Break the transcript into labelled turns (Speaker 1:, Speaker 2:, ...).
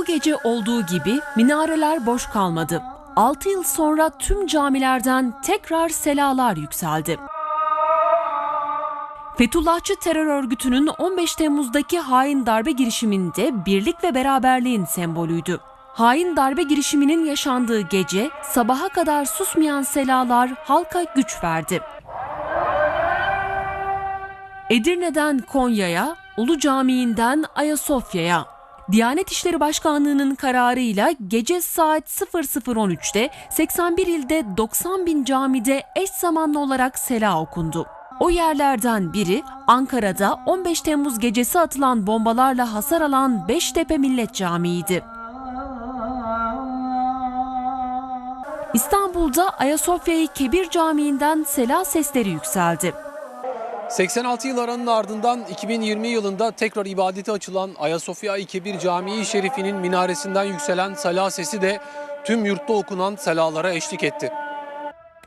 Speaker 1: O gece olduğu gibi minareler boş kalmadı. 6 yıl sonra tüm camilerden tekrar selalar yükseldi. Fethullahçı terör örgütünün 15 Temmuz'daki hain darbe girişiminde birlik ve beraberliğin sembolüydü. Hain darbe girişiminin yaşandığı gece sabaha kadar susmayan selalar halka güç verdi. Edirne'den Konya'ya, Ulu Camii'nden Ayasofya'ya. Diyanet İşleri Başkanlığı'nın kararıyla gece saat 00.13'te 81 ilde 90 bin camide eş zamanlı olarak sela okundu. O yerlerden biri Ankara'da 15 Temmuz gecesi atılan bombalarla hasar alan Beştepe Millet Camii'ydi. İstanbul'da Ayasofya-i Kebir Camii'nden sela sesleri yükseldi.
Speaker 2: 86 yıl aranın ardından 2020 yılında tekrar ibadete açılan Ayasofya-i Kebir Camii Şerifi'nin minaresinden yükselen sela sesi de tüm yurtta okunan selalara eşlik etti.